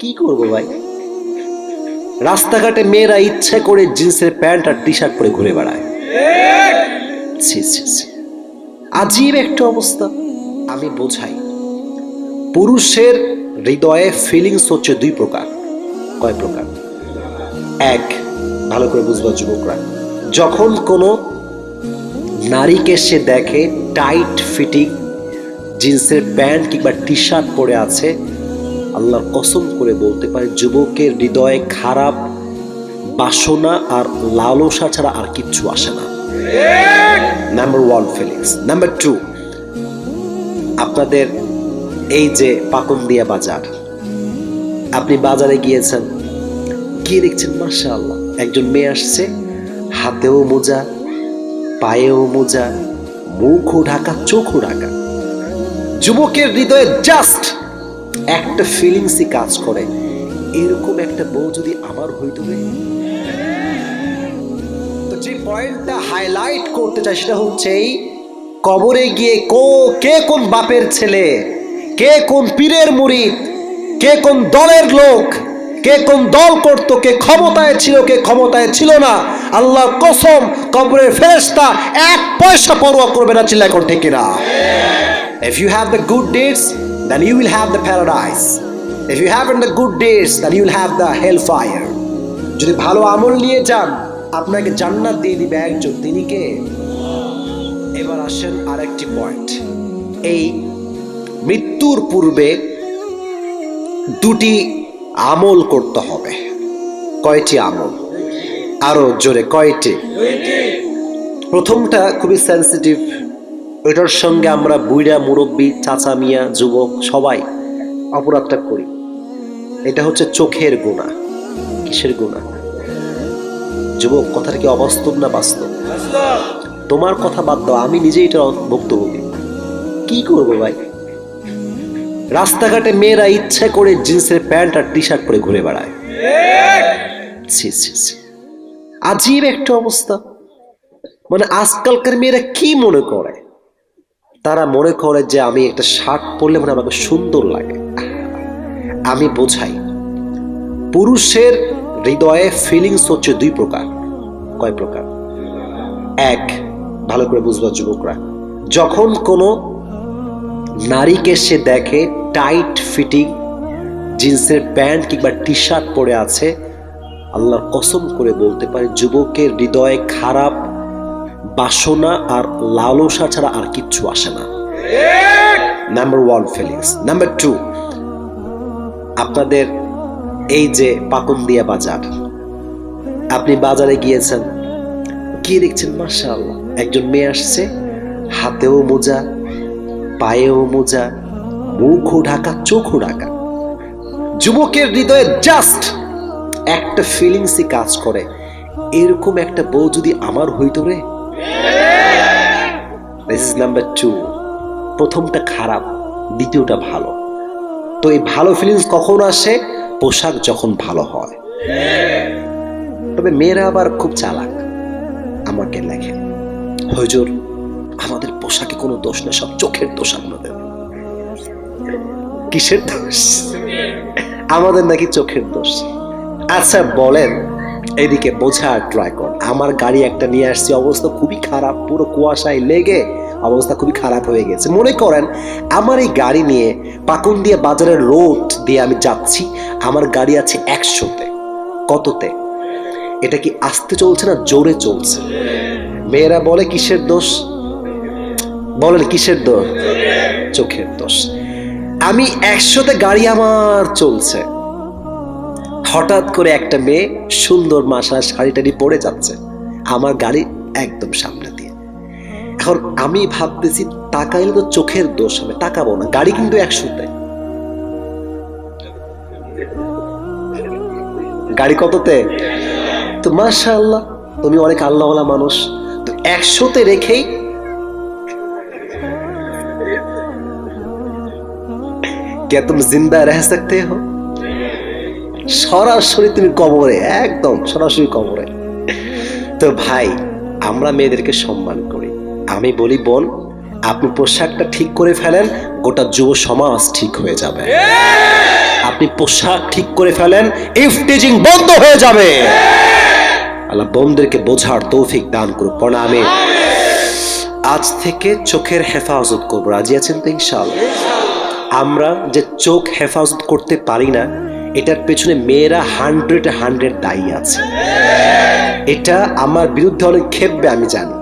কি করব ভাই? রাস্তাঘাটে মেয়েরা ইচ্ছে করে জিন্সের প্যান্ট আর টি শার্ট পরে ঘুরে বেড়ায়। আজীব একটা অবস্থা। আমি বোঝাই। পুরুষের হৃদয়ে ফিলিংস হচ্ছে দুই প্রকার। কয় প্রকার? এক, ভালো করে বুঝবা যুবকরা। যখন কোনো নারীকে সে দেখে টাইট ফিটিং জিন্সের প্যান্ট কিংবা টি শার্ট পরে আছে আল্লাহর কসম করে বলতে পারে, যুবকের হৃদয়ে খারাপ, বাসনা আর লালসা ছাড়া আর কিচ্ছু আসে না। Number one feelings number two আপনাদের এই যে পাকন্দিয়া বাজার, আপনি বাজারে গিয়েছেন, গিয়ে দেখছেন মাসা আল্লাহ একজন মেয়ে আসছে, হাতেও মোজা, পায়েও মোজা, মুখও ঢাকা, চোখও ঢাকা। যুবকের হৃদয়ে জাস্ট একটা ফিলিংসই কাজ করে। এরকম একটা বউ যদি আমার হইতো যে পয়েন্টটা হাইলাইট করতে চাই সেটা হচ্ছে এই কবরে গিয়ে কো কে কোন বাপের ছেলে? কে কোন পীরের মুরিদ কে কোন দলের লোক? কে কোন দল করত? কে ক্ষমতায় ছিল কে ক্ষমতায় ছিল না? আল্লাহ কসম কবরের ফেরেশতা এক পয়সা পরোয়া করবে না চিল্লা এখন ঠিক না If you have the good deeds, then you will have the paradise. If you haven't the good deeds, then you will have the hellfire. যদি ভালো আমল নিয়ে যান আপনাকে জান্নাত দিয়ে দিবে একজন। তিনি কে? এবার আসেন আরেকটি পয়েন্ট এই মৃত্যুর পূর্বে দুটি আমল করতে হবে। কয়টি আমল? আরও জোরে কয়টি? প্রথমটা খুবই সেন্সিটিভ এটার সঙ্গে আমরা বুইড়া, মুরব্বী, চাচা মিয়া, যুবক সবাই অপরাধটা করি। এটা হচ্ছে চোখের গুণা। কিসের গুণা? যুবক, কথাটা কি অবাস্তব না বাস্তব? তোমার কথা বাদ দাও, আমি নিজেই এটা ভুক্তভোগী। কি করব ভাই? রাস্তাঘাটে মেয়েরা ইচ্ছে করে জিন্সের প্যান্ট আর টি শার্ট পরে ঘুরে বেড়ায়। আজীব একটা অবস্থা। মানে আজকালকার মেয়েরা কি মনে করে? তারা মনে করে যে আমি একটা শার্ট পরলে মানে আমাকে সুন্দর লাগে। আমি বোঝাই, পুরুষের হৃদয়ে ফিলিংস হচ্ছে দুই প্রকার। কয় প্রকার? এক, ভালো করে বুঝবা যুবকরা, যখন কোনো নারীকে সে দেখে টাইট ফিটিং জিন্সের প্যান্ট কিংবা টি শার্ট পরে আছে, আল্লাহর কসম করে বলতে পারে, যুবকের হৃদয়ে খারাপ বাসনা আর লালসা ছাড়া আর কিচ্ছু আসে না। Number one feelings number two আপনাদের এই যে পাকন্দিয়া বাজার, আপনি বাজারে গিয়েছেন, গিয়ে দেখছেন আল্লাহ একজন মেয়ে আসছে, হাতেও মোজা, পায়েও মোজা, মুখও ঢাকা, চোখও ঢাকা। যুবকের হৃদয়ে জাস্ট একটা ফিলিংসই কাজ করে। এরকম একটা বউ যদি আমার হইতো রে দিস ইজ নাম্বার টু প্রথমটা খারাপ, দ্বিতীয়টা ভালো। তো এই ভালো ফিলিংস কখন আসে? পোশাক যখন ভালো হয়। তবে মেয়েরা আবার খুব চালাক, আমাকে লেখে হজুর, আমাদের পোশাকে কোনো দোষ নেই, সব চোখের দোষ আপনাদের কিসের দোষ? আমাদের নাকি চোখের দোষ। আচ্ছা বলেন। এদিকে বোঝার ট্রাই কর। আমার গাড়ি একটা নিয়ে আসছি, অবস্থা খুবই খারাপ, পুরো কুয়াশায় লেগে অবস্থা খুবই খারাপ হয়ে গেছে। মনে করেন, আমার এই গাড়ি নিয়ে পাকুন দিয়ে বাজারের রোড দিয়ে আমি যাচ্ছি, আমার গাড়ি আছে একশোতে। কততে? এটা কি আস্তে চলছে না জোরে চলছে? মেয়েরা বলে কিসের দোষ? বলেন কিসের দোষ? চোখের দোষ। আমি একশোতে গাড়ি আমার চলছে। হঠাৎ করে একটা মেয়ে সুন্দর মাসা শাড়ি টাড়ি পরে যাচ্ছে আমার গাড়ি একদম সামনে দিয়ে এখন আমি ভাবতেছি তাকাইলে তো চোখের দোষ হবে তাকাবো না গাড়ি কিন্তু একশোতে গাড়ি কততে তো মাশা আল্লাহ তুমি অনেক আল্লাহওয়ালা মানুষ তো একশোতে রেখেই क्या तुम जिंदा रह सकते हो সরাসরি তুমি কবরে, একদম সরাসরি কবরে। তো ভাই, আমরা মেয়েদেরকে সম্মান করি। আমি বলি, বোন, আপনি পোশাকটা ঠিক করে ফেলেন, গোটা যুব সমাজ ঠিক হয়ে যাবে। আপনি পোশাক ঠিক করে ফেলেন ইফটিজিং বন্ধ হয়ে যাবে। আল্লাহ বোনদেরকে বোঝার তৌফিক দান করুক প্রণামে আজ থেকে চোখের হেফাজত করব। রাজি আছেন তো, ইনশাআল্লাহ? আমরা যে চোখ হেফাজত করতে পারি না এটার পেছনে মেয়েরা হান্ড্রেড হান্ড্রেড দায়ী আছে। এটা আমার বিরুদ্ধে অনেক খেপবে, আমি জানি।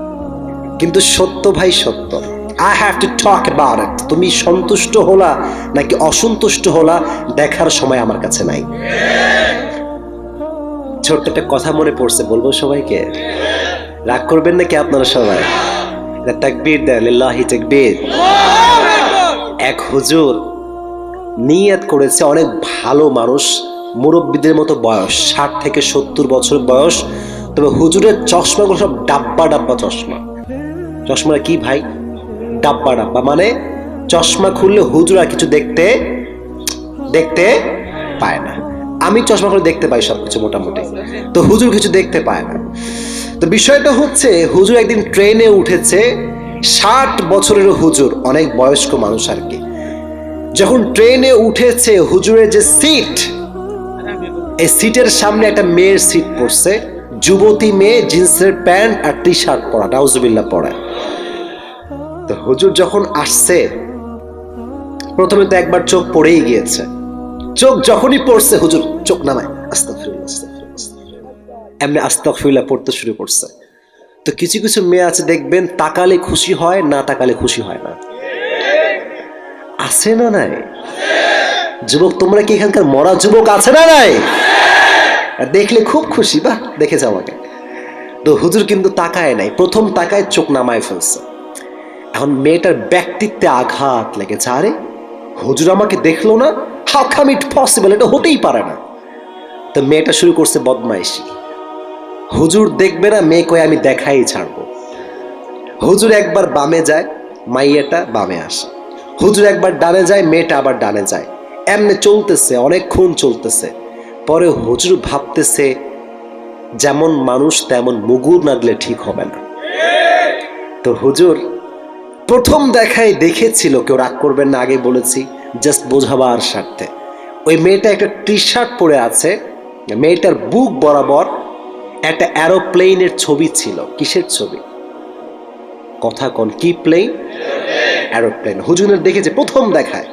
কিন্তু সত্য ভাই সত্য। I have to talk about তুমি সন্তুষ্ট হলা নাকি অসন্তুষ্ট হলা দেখার সময় আমার কাছে নাই? ছোট্ট একটা কথা মনে পড়ছে, বলব সবাইকে? রাগ করবেন নাকি আপনারা সবাই? এক হুজুর নিয়ত করেছে অনেক ভালো মানুষ, মুরব্বীদের মতো বয়স, ষাট থেকে সত্তর বছর বয়স। তবে হুজুরের চশমাগুলো সব ডাব্বা ডাব্বা চশমা। চশমাটা কি ভাই? ডাব্বা ডাব্বা। মানে চশমা খুললে হুজুর কিছু দেখতে দেখতে পায় না। আমি চশমা খুলে দেখতে পাই সবকিছু মোটামুটি। তো হুজুর কিছু দেখতে পায় না। তো বিষয়টা হচ্ছে, হুজুর একদিন ট্রেনে উঠেছে, ষাট বছরের হুজুর, অনেক বয়স্ক মানুষ আর কি। যখন ট্রেনে উঠেছে হুজুরের যে সিট, এই সিটের সামনে একটা মেয়ের সিট পড়ছে। যুবতী মেয়ে জিন্সের প্যান্ট আর টি শার্ট পরা নাউজুবিল্লা পরা তো হুজুর যখন আসছে, প্রথমে তো একবার চোখ পড়েই গিয়েছে। চোখ যখনই পড়ছে, হুজুর চোখ নামায়। আস্তাগফিরুল্লাহ। এমনি আস্তাগফিরুল্লাহ পড়তে শুরু করছে। তো কিছু কিছু মেয়ে আছে, দেখবেন তাকালে খুশি হয়, না তাকালে খুশি হয় না। আছে না নাই? যুবক, তোমরা কি এখানকার মরা যুবক আছে না নাই? দেখলে খুব খুশি, বাহ, দেখে যাও আমাকে। তো হুজুর কিন্তু তাকায় নাই, প্রথম তাকায় চোখ নামায় ফেলছে। এখন মেয়েটার ব্যক্তিত্বে আঘাত লেগেছে। আরে, হুজুর আমাকে দেখল না? হাউ কাম ইট পসিবল এটা হতেই পারে না। তো মেয়েটা শুরু করছে বদমাইশি। হুজুর দেখবে না, মেয়ে কয়ে, আমি দেখাই ছাড়বো। হুজুর একবার বামে যায়, মাইয়াটা বামে আসে। হুজুর একবার ডানে যায়, মেয়েটা আবার ডানে যায়। এমনি চলতেছে, অনেকক্ষণ চলতেছে। পরে হুজুর ভাবতেছে, যেমন মানুষ তেমন মুগুর নাগলে ঠিক হবে না। তো হুজুর প্রথম দেখায় দেখেছিল, কেউ রাগ করবেন না, আগে বলেছি জাস্ট বোঝাবার স্বার্থে। ওই মেয়েটা একটা টি শার্ট পরে আছে, মেয়েটার বুক বরাবর একটা অ্যারোপ্লেনের ছবি ছিল। কিসের ছবি? কথা কোন, কি প্লেন অ্যারোপ্লেন। হুজুরের দেখেছে প্রথম দেখায়।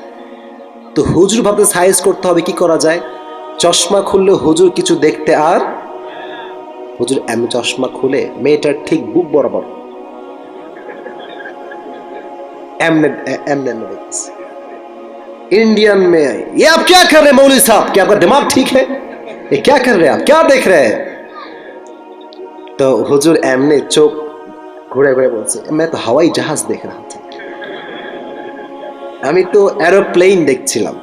তো হুজুর ভাবতে সাইজ করতে হবে, কি করা যায়? চশমা খুললে হুজুর কিছু দেখতে আর? হুজুর, এমন চশমা খুলে মেয়েটার ঠিক বুক বরাবর। এমনে এমনে দেখছে इंडियन में ये आप क्या कर रहे আমি তো এরোপ্লেন দেখছিলাম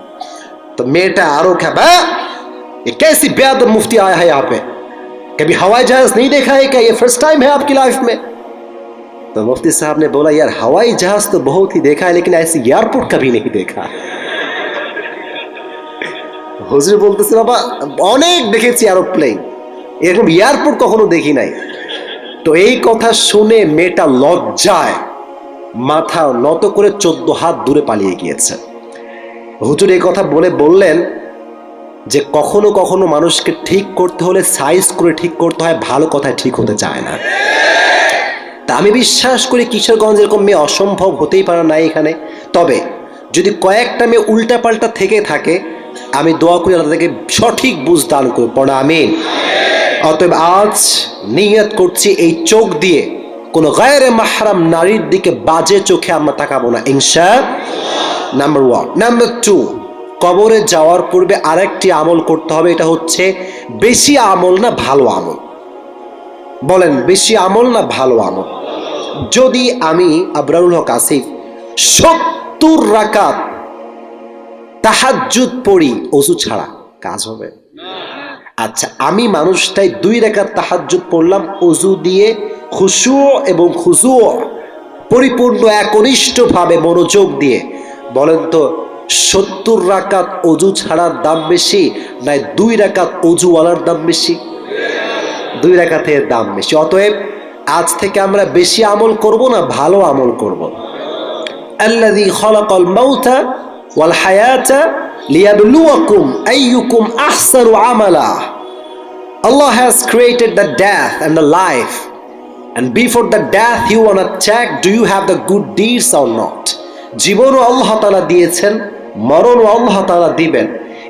तो मेटा आरो क्या बा ये कैसी बेअदब मुफ्ती आया है यहाँ पे कभी हवाई जहाज नहीं देखा है क्या ये फर्स्ट टाइम है आपकी लाइफ में तो मुफ्ती साहब ने बोला यार हवाई जहाज तो बहुत ही देखा है लेकिन ऐसी एयरपोर्ट कभी नहीं देखा হুজুর বলতেছে বাবা অনেক দেখেছি এরোপ্লেন এরকম এয়ারপোর্ট কখনো দেখি নাই তো এই কথা শুনে মেয়েটা লজ্জায় মাথা নত করে চোদ্দ হাত দূরে পালিয়ে গিয়েছে। হুজুর এই কথা বলে বললেন যে কখনো কখনো মানুষকে ঠিক করতে হলে সাইজ করে ঠিক করতে হয়, ভালো কথায় ঠিক হতে চায় না। তা আমি বিশ্বাস করি কিশোরগঞ্জ এরকম মেয়ে অসম্ভব হতেই পারে না এখানে। তবে যদি কয়েকটা মেয়ে উল্টাপাল্টা থেকে থাকে, আমি দোয়া করি তাদেরকে সঠিক বুঝ দান করব পড়া আমি অতএব আজ নিয়ত করছি এই চোখ দিয়ে কোনো গায়ের মাহারাম নারীর দিকে বাজে চোখে আমরা তাকাবো না, ইনশা নাম্বার ওয়ান। নাম্বার টু, কবরে যাওয়ার পূর্বে আরেকটি আমল করতে হবে, এটা হচ্ছে বেশি আমল না ভালো আমল। বলেন, বেশি আমল না ভালো আমল? যদি আমি, আবরারুল হক আসিফ, সত্তর রাকাত তাহাজ্জুদ পড়ি অজু ছাড়া কাজ হবে আচ্ছা আমি মানুষটাই দুই রেখাত তাহাজ্জুদ পড়লাম অজু দিয়ে খুশু এবং খুজু পরিপূর্ণ একনিষ্ঠভাবে মনোযোগ দিয়ে বলেন তো, সত্তর রাকাত অজু ছাড়ার দাম বেশি নাই দুই রাকাত অজুওয়ালার দাম বেশি? দুই রাকাতের দাম বেশি। অতএব আজ থেকে আমরা বেশি আমল করব না, ভালো আমল করব? আল্লাদি খলাকল মাউথা ওয়াল হায়াতা লিয়াবলুয়াকুম আইয়ুকুম আহসানু আমালা। Allah has created the death and the life and before the death, you wanna check, do you have the good deeds or not? জীবনও আল্লাহ তাআলা দিয়েছেন, মরণও আল্লাহ তাআলা দিবেন।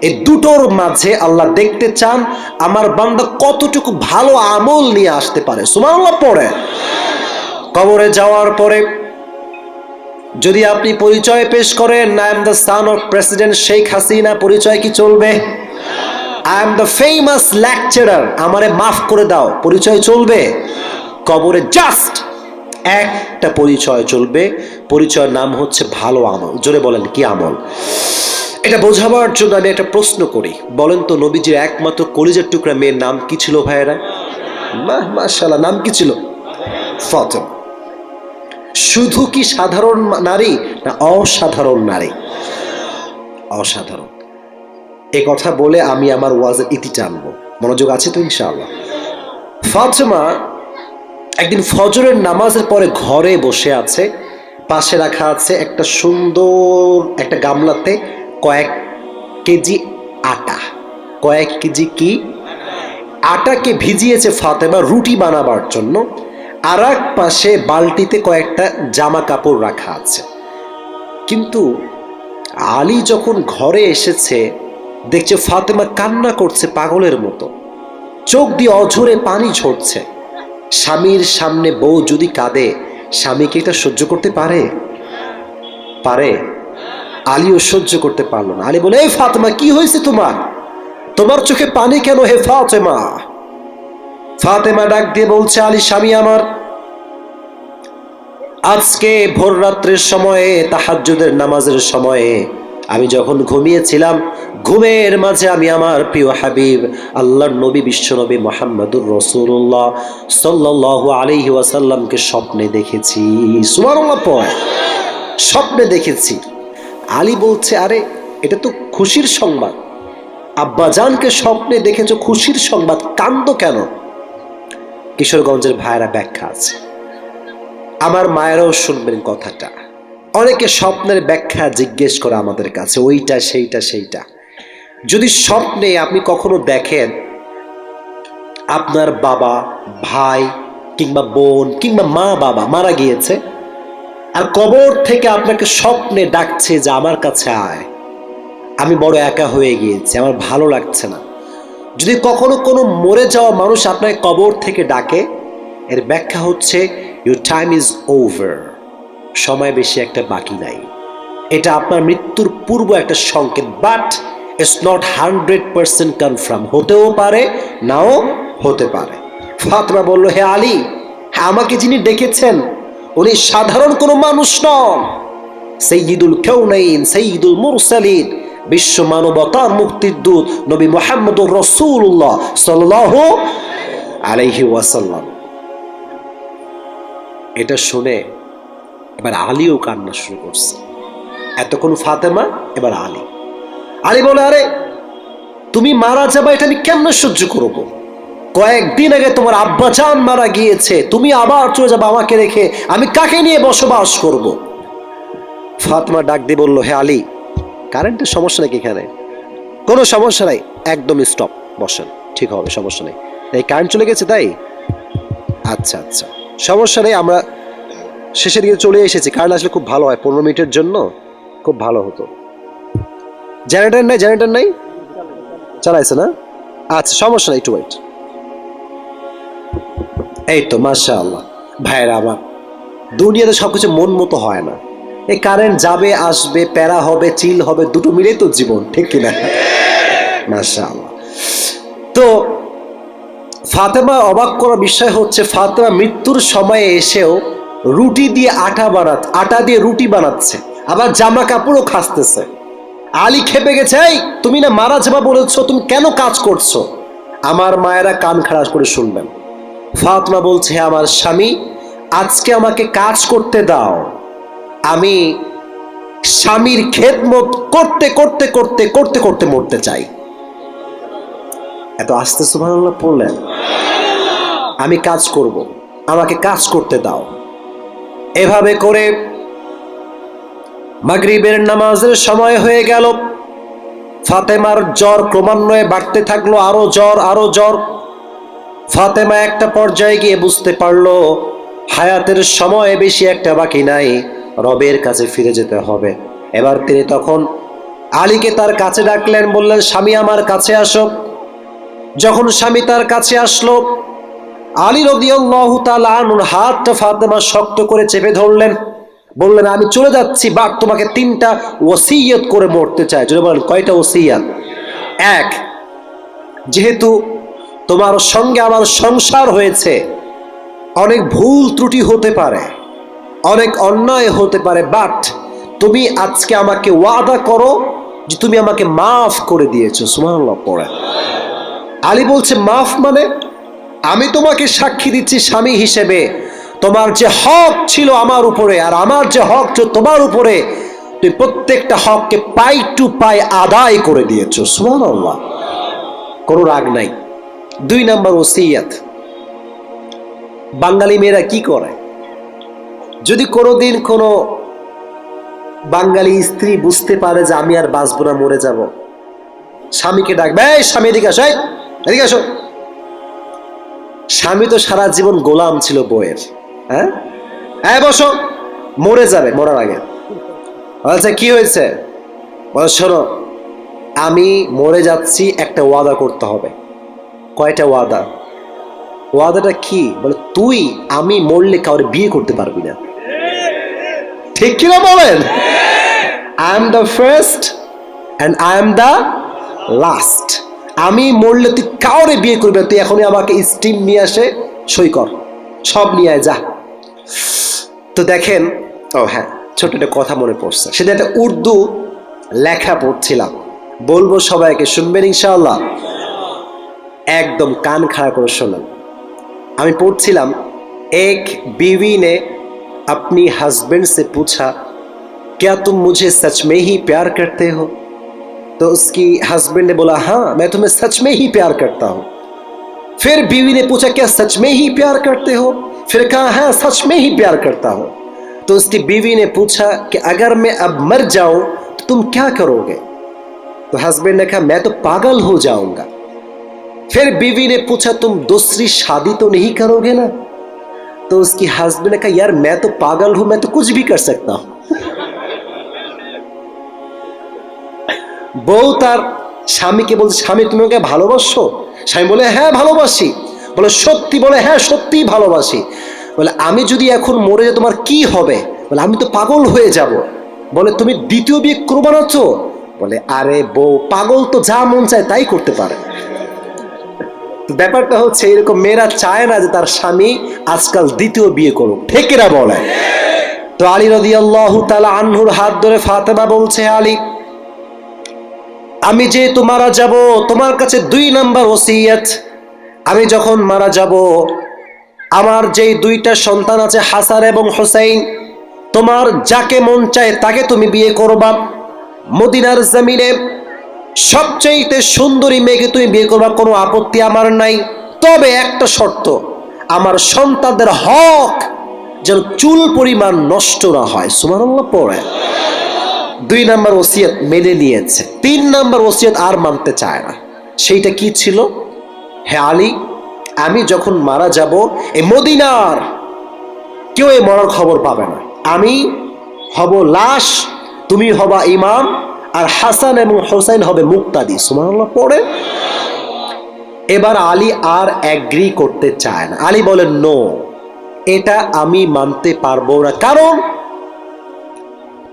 এই দুটোর মাঝে আল্লাহ দেখতে চান, আমার বান্দা কতটুকু ভালো আমল নিয়ে আসতে পারে। সুবহানাল্লাহ, পড়ে। কবরে যাওয়ার পরে যদি আপনি পরিচয় পেশ করেন I am the son of president Sheikh Hasina পরিচয় কি চলবে? I am the famous lecturer আমারে মাফ করে দাও, পরিচয় চলবে? কবরে জাস্ট একটা পরিচয় চলবে। পরিচয়ের নাম হচ্ছে ভালো আমল। জোরে বলেন, কি আমল? এটা বোঝাবার জন্য আমি একটা প্রশ্ন করি। বলেন তো, নবীজির একমাত্র কলিজার টুকরা মেয়ের নাম কি ছিল ভাইয়েরা? মাহ মাশাল্লাহ নাম কি ছিল? ফতেমা। শুধু কি সাধারণ নারী না অসাধারণ নারী? অসাধারণ। এ কথা বলে আমি আমার ওয়াজের ইতি টানবো। মনোযোগ আছে তো, ইনশাআল্লাহ? ফাতেমা একদিন ফজরের নামাজের পরে ঘরে বসে আছে, পাশে রাখা আছে একটা সুন্দর একটা গামলাতে কয়েক কেজি আটা। কয়েক কেজি কি? আটাকে ভিজিয়েছে ফাতেমা রুটি বানাবার জন্য। আর এক পাশে বালতিতে কয়েকটা জামা কাপড় রাখা আছে। কিন্তু আলী যখন ঘরে এসেছে, দেখছে ফাতেমা কান্না করছে পাগলের মতো। চোখ দিয়ে অঝরে পানি ঝরছে। স্বামীর সামনে বউ যদি কাঁদে স্বামীকে এটা সহ্য করতে পারে? পারে। আলীও সহ্য করতে পারল না। আলী বলে, এই ফাতেমা, কি হয়েছে তোমার? তোমার চোখে পানি কেন হে ফাতেমা? ফাতেমা ডাক দিয়ে বলছে, আলী, স্বামী আমার, আজকে ভোর রাত্রের সময়ে, তাহাজ্জুদের নামাজের সময়ে আমি যখন ঘুমিয়েছিলাম ঘুমের মাঝে আমি আমার প্রিয় হাবিব, আল্লাহর নবী, বিশ্বনবী মোহাম্মদুর রসুল্লাহ সাল্লাহ আলহি ওয়াসাল্লামকে স্বপ্নে দেখেছি। সুমারুল্লাহ পয় স্বপ্নে দেখেছি। আলী বলছে, আরে, এটা তো খুশির সংবাদ। আব্বাজানকে স্বপ্নে দেখেছ, খুশির সংবাদ। কান্দ কেন? কিশোরগঞ্জের ভাইয়েরা ব্যাখ্যা আছে। আমার মায়েরাও শুনবেন কথাটা। অনেকে স্বপ্নের ব্যাখ্যা জিজ্ঞেস করে আমাদের কাছে, ওইটা, সেইটা সেইটা। যদি স্বপ্নে আপনি কখনো দেখেন আপনার বাবা, ভাই কিংবা বোন কিংবা মা বাবা মারা গিয়েছে, আর কবর থেকে আপনাকে স্বপ্নে ডাকছে যে আমার কাছে আয়, আমি বড় একা হয়ে গিয়েছি, আমার ভালো লাগছে না। যদি কখনো কোনো মরে যাওয়া মানুষ আপনাকে কবর থেকে ডাকে, এর ব্যাখ্যা হচ্ছে ইউর টাইম ইজ ওভার সময় বেশি একটা বাকি নাই। এটা আপনার মৃত্যুর পূর্ব একটা সংকেত but it's not hundred percent confirm হতেও পারে, নাও হতে পারে। ফাতমা বলল, হে আলী হ্যাঁ আমাকে যিনি ডেকেছেন, উনি সাধারণ কোনো মানুষ নন। সৈয়দুল কেউনাইন, সৈয়দুল মুরসালিন, বিশ্ব মানবতার মুক্তির দূত, নবী মোহাম্মদুর রসুল্লাহ সাল্লাহ আলাইহি ওয়াসাল্লাম। এটা শুনে এবার আলীও কান্না শুরু করছে। এতক্ষণ ফাতেমা, এবার আলী। আলী বলে, আরে, তুমি মারা যাবা, এটা আমি কেমন সহ্য করব? কয়েকদিন আগে তোমার আব্বা চান মারা গিয়েছে, তুমি আবার চলে যাবে আমাকে রেখে, আমি কাকে নিয়ে বসবাস করব? ফাতেমা ডাক দিয়ে বলল, হে আলী, কারেন্টের সমস্যা নাকি এখানে? কোনো সমস্যা নাই একদম স্টপ বসেন, ঠিক হবে, সমস্যা নেই। এই কারেন্ট চলে গেছে তাই? আচ্ছা আচ্ছা সমস্যা নেই, আমরা শেষের দিকে চলে এসেছি কারেন্ট আসলে খুব ভালো হয়, পনেরো মিনিটের জন্য খুব ভালো হতো। জেনারেটর নাই জেনারেটর নাই? চালাইছে না? আচ্ছা সমস্যা নেই, একটু ওয়েট এই তো মাশা আল্লাহ ভাইয়েরা, আমার দুনিয়াতে সবকিছু মন মতো হয় না। এই কারেন্ট যাবে, আসবে, প্যারা হবে চিল হবে, দুটো মিলেই তো জীবন, ঠিক কিনা মাশা আল্লাহ তো, ফাতেমা অবাক করা বিষয় হচ্ছে, ফাতেমা মৃত্যুর সময়ে এসেও রুটি দিয়ে আটা বানাত, আটা দিয়ে রুটি বানাচ্ছে, আবার জামা কাপড়ও খাসতেছে। আলী খেপে গেছে, এই, তুমি না মারা যাবা বলেছ, তুমি কেন কাজ করছ? আমার মায়েরা কান খারাপ করে শুনবেন। ফাতমা বলছে আমার স্বামী, আজকে আমাকে কাজ করতে দাও। আমি স্বামীর খেদমত করতে করতে করতে করতে করতে মরতে চাই। এত আস্তে সুবহানাল্লাহ পড়লেন। আমি কাজ করব, আমাকে কাজ করতে দাও। এভাবে করে মাগরিবের নামাজের সময় হয়ে গেল। ফাতেমার জ্বর ক্রমান্বয়ে বাড়তে থাকল, আরও জ্বর আরও জ্বর। ফাতেমা একটা পর্যায়ে গিয়ে বুঝতে পারল, হায়াতের সময় বেশি একটা বাকি নাই, রবের কাছে ফিরে যেতে হবে। এবার তিনি তখন আলীকে তার কাছে ডাকলেন, বললেন, স্বামী আমার কাছে আসো। যখন স্বামী তার কাছে আসলো, আলী রদিয়াল্লাহু তাআলা আনহুর হাতটা ফাতেমা শক্ত করে চেপে ধরলেন। বললেন, আমি চলে যাচ্ছি বাট তোমাকে তিনটা ওসিয়ত করে মরতে চাই যদি বলেন, কয়টা ওসিয়াত? এক, যেহেতু তোমার সঙ্গে আমার সংসার হয়েছে, অনেক ভুল ত্রুটি হতে পারে, অনেক অন্যায় হতে পারে বাট তুমি আজকে আমাকে ওয়াদা করো যে তুমি আমাকে মাফ করে দিয়েছ। সুমানুল্লাহ পড়ে। আলী বলছে, মাফ মানে? আমি তোমাকে সাক্ষী দিচ্ছি স্বামী হিসেবে। তোমার যে হক ছিল আমার উপরে, আর আমার যে হক ছিল তোমার উপরে তুই প্রত্যেকটা হককে পাই টু পাই আদায় করে দিয়েছ। সুবহানাল্লাহ। কোনো রাগ নাই। দুই নাম্বার ওসিয়াত। বাঙালি মেয়েরা কি করে? যদি কোনোদিন কোনো বাঙালি স্ত্রী বুঝতে পারে যে আমি আর বাঁচবো না, মরে যাব, স্বামীকে ডাকবে, এই স্বামী, এদিকে আসো এদিকে আসো। স্বামী তো সারা জীবন গোলাম ছিল বইয়ের হ্যাঁ? হ্যাঁ বসো। মরে যাবে, মরার আগে। আচ্ছা কি হয়েছে? শোনো, আমি মরে যাচ্ছি, একটা ওয়াদা করতে হবে। কয়টা ওয়াদা? ওয়াদাটা কি? বলে, তুই, আমি মরলে কাউরে বিয়ে করতে পারবি না। ঠিক কিনা বলেন? I am the first and I am the last আমি মরলে তুই কাউরে বিয়ে করবি তুই এখনই আমাকে স্টিম নিয়ে আসে, সই কর। সব নিয়ে আয়, যা। তো দেখেন ও হ্যাঁ ছোট একটা কথা মনে পড়ছে সেটা একটা উর্দু লেখা পড়ছিলাম বলবো সবাইকে শুনবেন ইনশাআল্লাহ একদম কান খাড়া করে শোনেন আমি পড়ছিলাম এক बीवी ने अपनी हस्बैंड से पूछा क्या तुम मुझे सच में ही प्यार करते हो तो उसकी हस्बैंड ने बोला हाँ मैं तुम्हें सच में ही प्यार करता हूँ फिर बीवी ने पूछा क्या सच में ही प्यार करते हो फिर कहा हाँ सच में ही प्यार करता हूँ तो उसकी बीवी ने पूछा कि अगर मैं अब मर जाऊं तो तुम क्या करोगे तो हस्बैंड ने कहा मैं तो पागल हो जाऊंगा फिर बीवी ने पूछा तुम दूसरी शादी तो नहीं करोगे ना तो उसकी हस्बैंड ने कहा यार मैं तो पागल हूं मैं तो कुछ भी कर सकता हूं বউ তার স্বামীকে বলছে স্বামী তুমি ওকে ভালোবাসো স্বামী বলে হ্যাঁ ভালোবাসি বলে, সত্যি বলে হ্যাঁ সত্যিই ভালোবাসি। বলে, আমি যদি এখন মরে যাই, তোমার কি হবে? বলে, আমি তো পাগল হয়ে যাব। বলে, তুমি দ্বিতীয় বিয়ে করব না বলে, আরে বউ, পাগল তো যা মন চায় তাই করতে পারে। ব্যাপারটা হচ্ছে, এরকম মেয়েরা চায় না যে তার স্বামী আজকাল দ্বিতীয় বিয়ে করুক। ঠেকেরা বলে? তো আলী রদি আল্লাহ তালা আনহুর হাত ধরে ফাতেমা বলছে, আলী, আমি যেহেতু মারা যাব, তোমার কাছে দুই নাম্বার ওসিয়ত আমি যখন মারা যাব, আমার যেই দুইটা সন্তান আছে, হাসান এবং হোসাইন, তোমার যাকে মন চায় তাকে তুমি বিয়ে করবা। মদিনার জমিনে সবচাইতে সুন্দরী মেয়েকে তুমি বিয়ে করবা, কোনো আপত্তি আমার নাই। তবে একটা শর্ত, আমার সন্তানদের হক যেন চুল পরিমাণ নষ্ট না হয়। সুমানুল্লাহ পড়ে। দুই নাম্বার ওসিয়ত মেনে নিয়েছে, তিন নাম্বার ওসিয়ত আর মানতে চায় না। সেইটা কি ছিল? হে আলী, আমি যখন মারা যাব এই মদিনার, কেউ এই মরার খবর পাবে না। আমি হব লাশ, তুমি হবা ইমাম, আর হাসান এবং হোসাইন হবে মুক্তাদি। সুমানুল্লাহ পড়ে এবার আলী আর অ্যাগ্রি করতে চায় না। আলী বলেন নো এটা আমি মানতে পারব না। কারণ,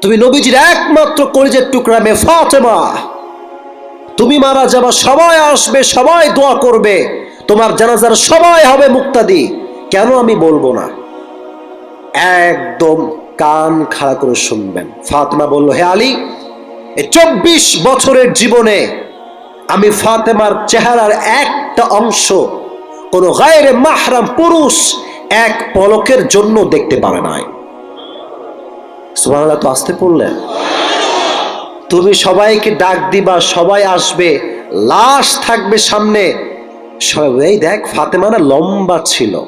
তুমি নবীজির একমাত্র কলেজের টুকরা মে ফাতেমা তুমি মারা যাবা, সবাই আসবে, সবাই দোয়া করবে। তোমার জানাজার সবাই হবে মুক্তাদি। কেন আমি বলব না? একদম কান খাড়া করে শুনবেন। ফাতেমা বলল, হে আলী চব্বিশ বছরের জীবনে আমি ফাতেমার চেহারার একটা অংশ কোনো গায়ের মাহরাম পুরুষ এক পলকের জন্য দেখতে পারে নাই। সুবহানাল্লাহ, তো আসতে পড়লেন? তুমি সবাইকে ডাক দিবা, সবাই আসবে, লাশ থাকবে সামনে। সবাই দেখ ফাতেমানা লম্বা ছিল।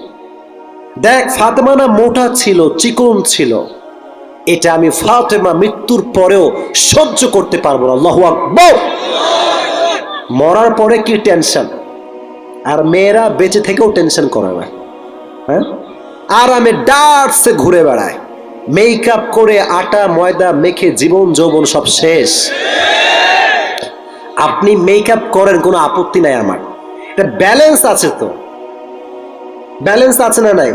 দেখ ফাতেমানা মোটা ছিল, চিকন ছিল। এটা আমি ফাতেমা মৃত্যুর পরেও সহ্য করতে পারব না। আল্লাহু আকবার! মরার পরে কি টেনশন? আর মেয়েরা বেঁচে থেকেও টেনশন করে না। হ্যাঁ? আর আমি ডার্টসে ঘুরে বেড়ায়। মেকআপ করে আটা, ময়দা মেখে জীবন যৌবন সব শেষ। আপনি মেকআপ করেন, কোনো আপত্তি নাই আমার। এটা ব্যালেন্স আছে তো। ব্যালেন্স আছে না নাই?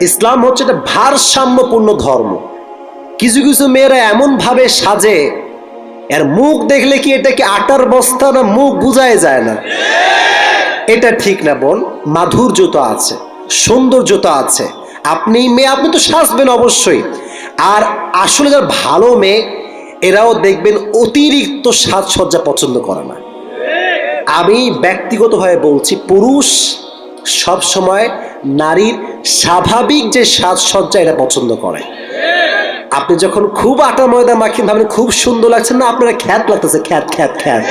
ইসলাম হচ্ছে একটা ভারসাম্যপূর্ণ ধর্ম। কিছু কিছু মেয়েরা এমন ভাবে সাজে, এর মুখ দেখলে কি এটা কি আটার বস্তা না মুখ বুঝায় যায় না? এটা ঠিক না বোন মাধুর্যতা আছে সৌন্দর্যতা আছে। আপনি মেয়ে, আপনি তো সাজবেন অবশ্যই। আর আসলে যারা ভালো মেয়ে, এরাও দেখবেন অতিরিক্ত সাজসজ্জা পছন্দ করে না। আমি ব্যক্তিগতভাবে বলছি, পুরুষ সব সময় নারীর স্বাভাবিক যে সাজসজ্জা এটা পছন্দ করে। আপনি যখন খুব আটা ময়দা মাখিয়ে ভাবেন, খুব সুন্দর লাগছে না, আপনারা খ্যাত লাগতেছে, খ্যাত খ্যাত খ্যাত।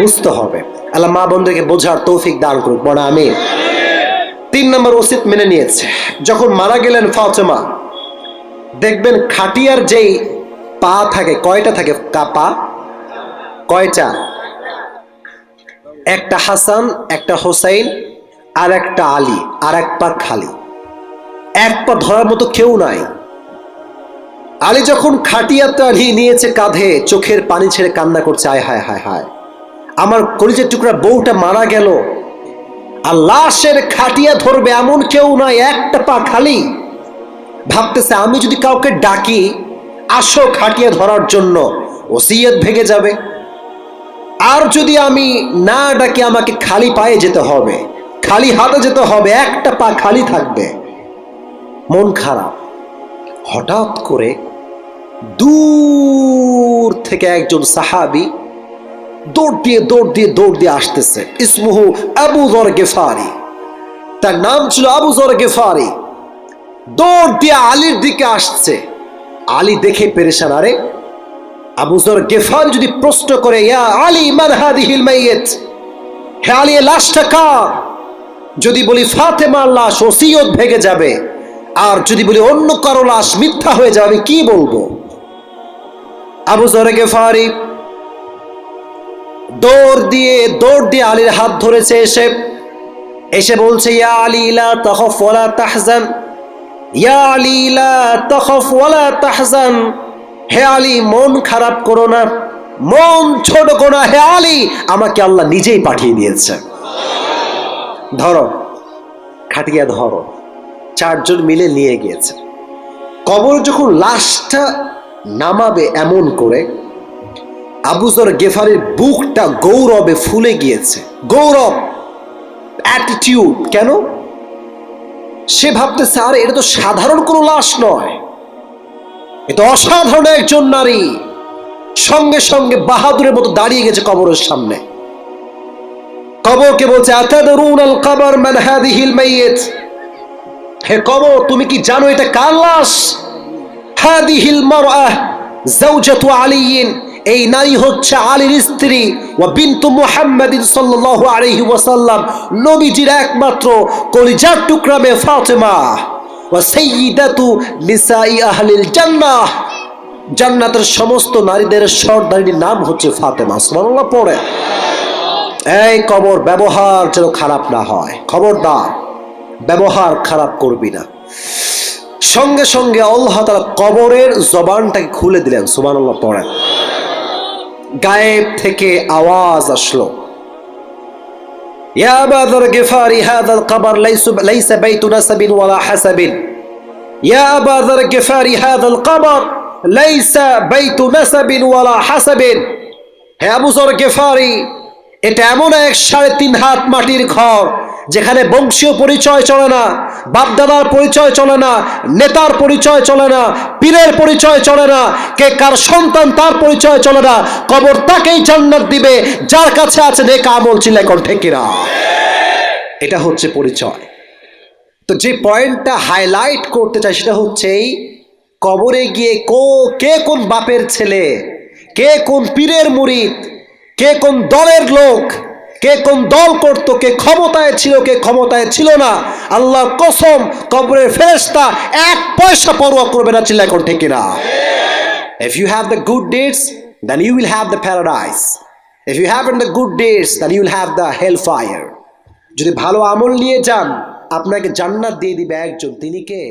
বুঝতে হবে। আল্লাহ মা বন্ধুকে বোঝার তৌফিক দান করুক, বড় আমি তিন নম্বর ওসিত মেনে নিয়েছে। যখন মারা গেলেন ফাতেমা, দেখবেন খাটিয়ার যেই পা থাকে, কয়টা থাকে? কা পা? কয়টা? একটা হাসান, একটা হোসাইন, আর একটা আলী, আর এক পা খালি। এক পা ধরার মতো কেউ নাই। আলী যখন খাটিয়াটা নিয়েছে কাঁধে, চোখের পানি ছেড়ে কান্না করছে, আয় হায় হায় হায়। আমার কলিজের টুকরা বউটা মারা গেল আর লাশের খাটিয়া ধরবে এমন কেউ নয় একটা পা খালি। ভাবতেছে, আমি যদি কাউকে ডাকি, আসো খাটিয়া ধরার জন্য, ওসিয়ত ভেঙে যাবে। আর যদি আমি না ডাকি, আমাকে খালি পায়ে যেতে হবে, খালি হাতে যেতে হবে, একটা পা খালি থাকবে। মন খারাপ। হঠাৎ করে দূর থেকে একজন সাহাবি দৌড় দিয়ে দৌড় দিয়ে দৌড় দিয়ে আসতেছে। ইসমুহু আবু জর গেফারি। তার নাম ছিল আবু জর গেফারি। দৌড় দিয়ে আলীর দিকে আসছে। আলী দেখে পেরেশান, আরে আবু জর গেফারি যদি প্রশ্ন করে, ইয়া আলী, মান হাদিহিল মাইয়িত? হে আলী লাশটা কার? যদি বলি, ফাতেমার লাশ, ওসিয়ত ভেঙে যাবে। আর যদি বলি, অন্য কারও লাশ মিথ্যা হয়ে যাবে, আমি কি বলব? আবু জর গেফারি দৌড় দিয়ে দৌড় দিয়ে আলীর হাত ধরেছে এসে। এসে বলছে, ইয়া আলী ওয়ালা তাহজান। ইয়া আলী ওয়ালা তাহজান। হে আলী, মন খারাপ করো না। মন ছোট করো হে আলী, আমাকে আল্লাহ নিজেই পাঠিয়ে দিয়েছে। ধরো, খাটিয়া ধরো। চারজন মিলে নিয়ে গিয়েছে। কবর যখন লাশটা নামাবে এমন করে আবুজর গেফারের বুকটা গৌরবে ফুলে গিয়েছে। গৌরব! অ্যাটিটিউড কেন? সে ভাবতেছে, আরে, এটা তো সাধারণ কোনো লাশ নয়। এটা অসাধারণ একজন নারী। সঙ্গে সঙ্গে বাহাদুরের মতো দাঁড়িয়ে গেছে কবরের সামনে। কবরকে বলছে কবর হে কবর, তুমি কি জানো এটা কার লাশ? হাদিহিল মারআহ জাওজাতু আলিয়িন এই নারী হচ্ছে আলীর স্ত্রী ও বিন্তু মুহাম্মাদিন সাল্লাল্লাহু আলাইহি ওয়াসাল্লাম, নবীজির একমাত্র কলিজার টুকরা মেয়ে ফাতেমা। ও সাইয়্যিদাতু নিসাই আহলিল জান্নাতের সমস্ত নারীদের সর্দারিনীর নাম হচ্ছে ফাতেমা, সুবহানাল্লাহ পড়ে। এই কবর ব্যবহার যেন খারাপ না হয়। খবরদার, ব্যবহার খারাপ করবি না। সঙ্গে সঙ্গে আল্লাহ তাআলা কবরের জবানটাকে খুলে দিলেন, সুবহানাল্লাহ পড়েন গায়েব থেকে আওয়াজ আসলো يا أبا ذر الغفاري هذا القبر ليس ليس بيت نسب ولا حسب يا أبا ذر الغفاري هذا القبر ليس بيت نسب ولا حسب হে আবু জর গেফারি এটা এমন এক সাড়ে তিন হাত মাটির ঘর যেখানে বংশীয় পরিচয় চলে না, বাপদাদার পরিচয় চলে না, নেতার পরিচয় চলে না, পীরের পরিচয় চলে না, কে কার সন্তান তার পরিচয় চলে না, কবর তাকেই জান্নাত দিবে, যার কাছে আছে নেক আমল চিলেকন ঠেকিরা। এটা হচ্ছে পরিচয়। তো যে পয়েন্টটা হাইলাইট করতে চাই সেটা হচ্ছে এই, কবরে গিয়ে কো, কে কোন বাপের ছেলে, কে কোন পীরের মুরিদ কে কোন দলের লোক কে কোন দল করতো, কে ক্ষমতায় ছিল, কে ক্ষমতায় ছিল না আল্লাহ কসম, কবরের ফেরেস্তা এক পয়সা পরোয়া করবে না চিল্লা করতে কিনা? If you have the good deeds then you will have the paradise if you have the good deeds then you will have the hell fire যদি ভালো আমল নিয়ে যান, আপনাকে জান্নাত দিয়ে দিবে একজন, তিনি কে?